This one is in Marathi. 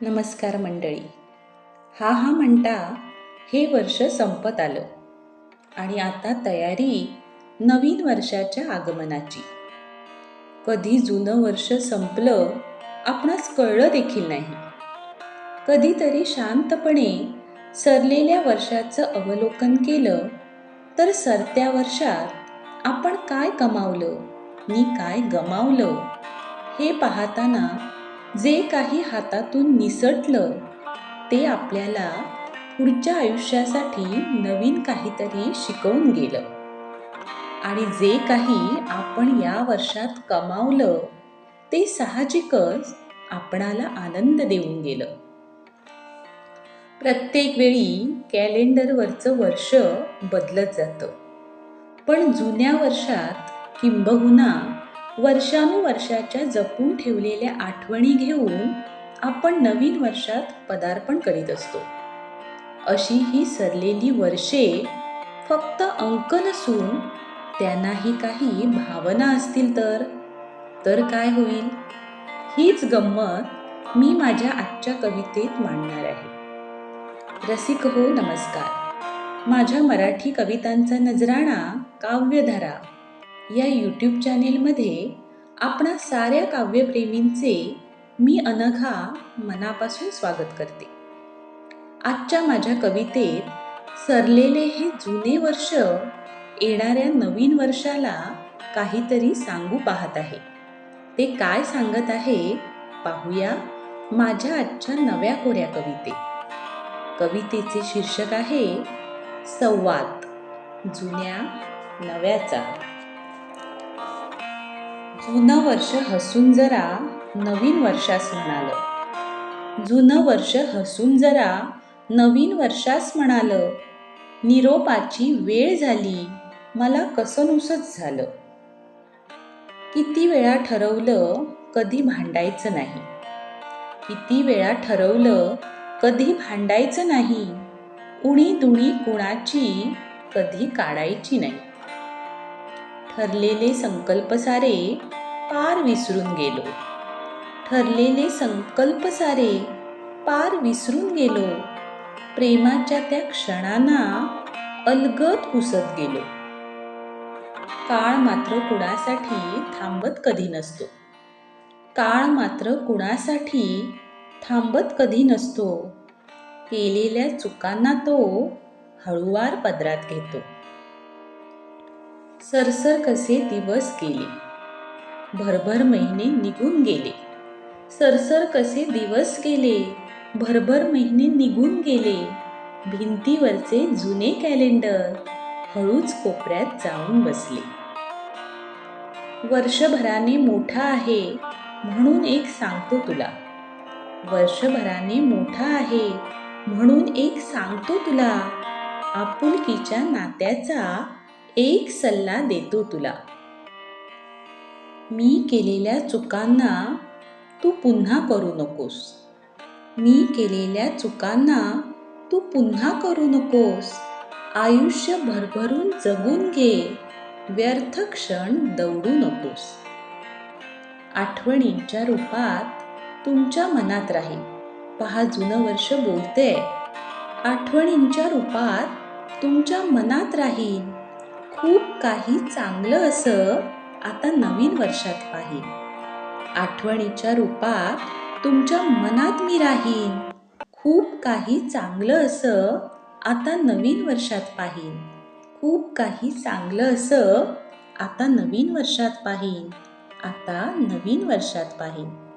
नमस्कार मंडळी. हा हा म्हणता हे वर्ष संपत आलं आणि आता तयारी नवीन वर्षाच्या आगमनाची. कधी जुनं वर्ष संपलं आपणास कळलं देखील नाही. कधीतरी शांतपणे सरलेल्या वर्षाचं अवलोकन केलं तर सरत्या वर्षात आपण काय कमावलं मी काय गमावलं हे पाहताना जे काही हातातून निसटलं ते आपल्याला पुढच्या आयुष्यासाठी नवीन काहीतरी शिकवून गेलं. आणि जे काही आपण या वर्षात कमावलं ते साहजिकच आपणाला आनंद देऊन गेलं. प्रत्येक वेळी कॅलेंडरवरचं वर्ष बदलत जातं. पण जुन्या वर्षात किंबहुना वर्षानुवर्षाच्या जपून ठेवलेल्या आठवणी घेऊन आपण नवीन वर्षात पदार्पण करीत असतो. अशी ही सरलेली वर्षे फक्त अंक नसून त्यांनाही काही भावना असतील तर? तर काय होईल? हीच गंमत मी माझ्या आजच्या कवितेत मांडणार आहे. रसिक हो नमस्कार. माझ्या मराठी कवितांचा नजराणा काव्यधारा या यूट्यूब चॅनेलमध्ये आपणा साऱ्या काव्यप्रेमींचे मी अनघा मनापासून स्वागत करते. आजच्या माझ्या कवितेत सरलेले हे जुने वर्ष येणाऱ्या नवीन वर्षाला काहीतरी सांगू पाहत आहे. ते काय सांगत आहे पाहूया माझ्या आजच्या नव्या कोऱ्या कविते कवितेचे शीर्षक आहे संवाद जुन्या नव्याचा. जुनं वर्ष हसून जरा नवीन वर्षास म्हणालं. जुनं वर्ष हसून जरा नवीन वर्षास म्हणालं. निरोपाची वेळ झाली. मला कसनुसच झालं. किती वेळा ठरवलं कधी भांडायचं नाही. किती वेळा ठरवलं कधी भांडायचं नाही. उणी दुणी कुणाची कधी काढायची नाही. ठरलेले संकल्प सारे पार विसरून गेलो. ठरलेले संकल्प सारे पार विसरून गेलो. प्रेमाच्या त्या क्षणांना अलगद घुसत गेलो. काळ मात्र कुणासाठी थांबत कधी नसतो. काळ मात्र कुणासाठी थांबत कधी नसतो. केलेल्या चुकांना तो हळुवार पदरात घेतो. सरसर कसे दिवस गेले. भरभर महिने निघून गेले. सरसर कसे दिवस गेले. भरभर महिने निघून गेले. भिंतीवरचे जुने कॅलेंडर हळूच कोपऱ्यात जाऊन बसले. वर्षभराने मोठा आहे म्हणून एक सांगतो तुला. वर्षभराने मोठा आहे म्हणून एक सांगतो तुला. आपुलकीच्या नात्याचा एक सल्ला देतो तुला. मी केलेल्या चुकांना तू पुन्हा करू नकोस. मी केलेल्या चुकांना तू पुन्हा करू नकोस. आयुष्य भरभरून जगून घे. व्यर्थ क्षण दौडू नकोस. आठवणींच्या रूपात तुमच्या मनात राहील. पहा जुनं वर्ष बोलते आठवणींच्या रूपात तुमच्या मनात राहील. खूप काही चांगलं असं आता नवीन वर्षात पाहीन. आठवणीच्या रूपात तुमच्या मनात मी राहीन. खूप काही चांगलं असं आता नवीन वर्षात पाहीन. खूप काही चांगलं असं आता नवीन वर्षात पाहीन. आता नवीन वर्षात पाहीन.